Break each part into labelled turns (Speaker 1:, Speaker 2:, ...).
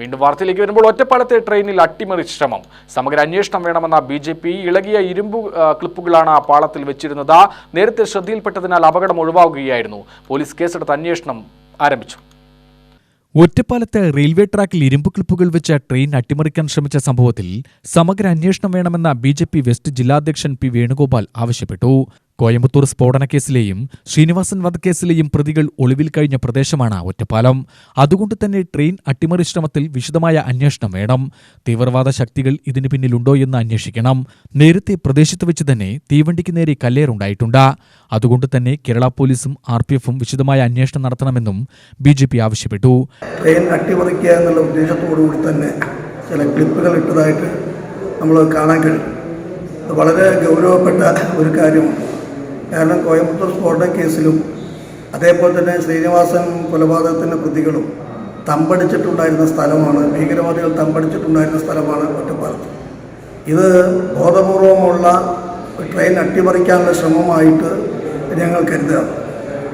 Speaker 1: വീണ്ടും വാർത്തയിലേക്ക് വരുമ്പോൾ ഒറ്റപ്പാലത്തെ ട്രെയിനിൽ അട്ടിമറി ശ്രമം. സമഗ്ര അന്വേഷണം വേണമെന്ന ബി ജെ പി ഇളകിയ ഇരുമ്പ് ക്ലിപ്പുകളാണ് ആ പാളത്തിൽ വെച്ചിരുന്നത്. നേരത്തെ ശ്രദ്ധയിൽപ്പെട്ടതിനാൽ അപകടം ഒഴിവാകുകയായിരുന്നു. പോലീസ് കേസെടുത്ത് അന്വേഷണം ആരംഭിച്ചു.
Speaker 2: ഒറ്റപ്പാലത്ത് റെയിൽവേ ട്രാക്കിൽ ഇരുമ്പ് ക്ലിപ്പുകൾ വെച്ച് ട്രെയിൻ അട്ടിമറിക്കാൻ ശ്രമിച്ച സംഭവത്തിൽ സമഗ്ര അന്വേഷണം വേണമെന്ന ബി ജെ പി വെസ്റ്റ് ജില്ലാധ്യക്ഷൻ പി വേണുഗോപാൽ ആവശ്യപ്പെട്ടു. കോയമ്പത്തൂർ സ്ഫോടനക്കേസിലെയും ശ്രീനിവാസൻ വധക്കേസിലെയും പ്രതികൾ ഒളിവിൽ കഴിഞ്ഞ പ്രദേശമാണ് ഒറ്റപ്പാലം. അതുകൊണ്ട് തന്നെ ട്രെയിൻ അട്ടിമറി ശ്രമത്തിൽ വിശദമായ അന്വേഷണം വേണം. തീവ്രവാദ ശക്തികൾ ഇതിനു പിന്നിലുണ്ടോ എന്ന് അന്വേഷിക്കണം. നേരത്തെ പ്രദേശത്ത് വെച്ച് തന്നെ തീവണ്ടിക്ക് നേരെ കല്ലേറുണ്ടായിട്ടുണ്ട് അതുകൊണ്ട് തന്നെ കേരള പോലീസും ആർ പി എഫും വിശദമായ അന്വേഷണം നടത്തണമെന്നും ബി ജെ പി ആവശ്യപ്പെട്ടു.
Speaker 3: ട്രെയിൻ അട്ടിമറിക്കുക എന്നുള്ള ഉദ്ദേശത്തോടുകൂടി തന്നെ ചില ക്ലിപ്പുകൾ ഇട്ടതായിട്ട് നമ്മൾ കാണാൻ കഴിയും. വളരെ ഗൗരവപ്പെട്ട ഒരു കാര്യമാണ്. കാരണം കോയമ്പത്തൂർ സ്ഫോടന കേസിലും അതേപോലെ തന്നെ ശ്രീനിവാസൻ കൊലപാതകത്തിന്റെ പ്രതികളും തമ്പടിച്ചിട്ടുണ്ടായിരുന്ന സ്ഥലമാണ് ഭീകരവാദികൾ തമ്പടിച്ചിട്ടുണ്ടായിരുന്ന സ്ഥലമാണ് ഒറ്റപ്പാലത്ത്. ഇത് ബോധപൂർവമുള്ള ട്രെയിൻ അട്ടിമറിക്കാനുള്ള ശ്രമമായിട്ട് ഞങ്ങൾ കരുതുക.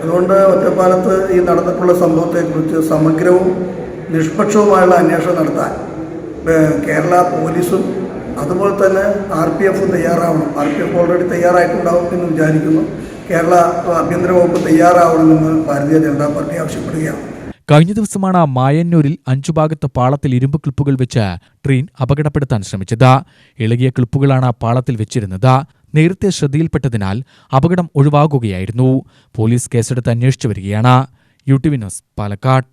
Speaker 3: അതുകൊണ്ട് ഒറ്റപ്പാലത്ത് ഈ നടന്നിട്ടുള്ള സംഭവത്തെക്കുറിച്ച് സമഗ്രവും നിഷ്പക്ഷവുമായുള്ള അന്വേഷണം നടത്താൻ കേരള പോലീസും അതുപോലെ തന്നെ ആർ പി എഫ് തയ്യാറാവണം. ആർ പി എഫ് ഓൾറെഡി തയ്യാറായിട്ടുണ്ടാവും എന്ന് വിചാരിക്കുന്നു. കേരള ആഭ്യന്തര വകുപ്പ് തയ്യാറാവണമെന്ന് ഭാരതീയ ജനതാ പാർട്ടി ആവശ്യപ്പെടുകയാണ്.
Speaker 2: കഴിഞ്ഞ ദിവസമാണ് മായന്നൂരിൽ അഞ്ചു ഭാഗത്ത് പാളത്തിൽ ഇരുമ്പ് ക്ലിപ്പുകൾ വെച്ച് ട്രെയിൻ അപകടപ്പെടുത്താൻ ശ്രമിച്ചത്. ഇളകിയ ക്ലിപ്പുകളാണ് പാളത്തിൽ വെച്ചിരുന്നത്. നേരത്തെ ശ്രദ്ധയിൽപ്പെട്ടതിനാൽ അപകടം ഒഴിവാകുകയായിരുന്നു. പോലീസ് കേസെടുത്ത് അന്വേഷിച്ചു വരികയാണ്. U T V news Palakkad.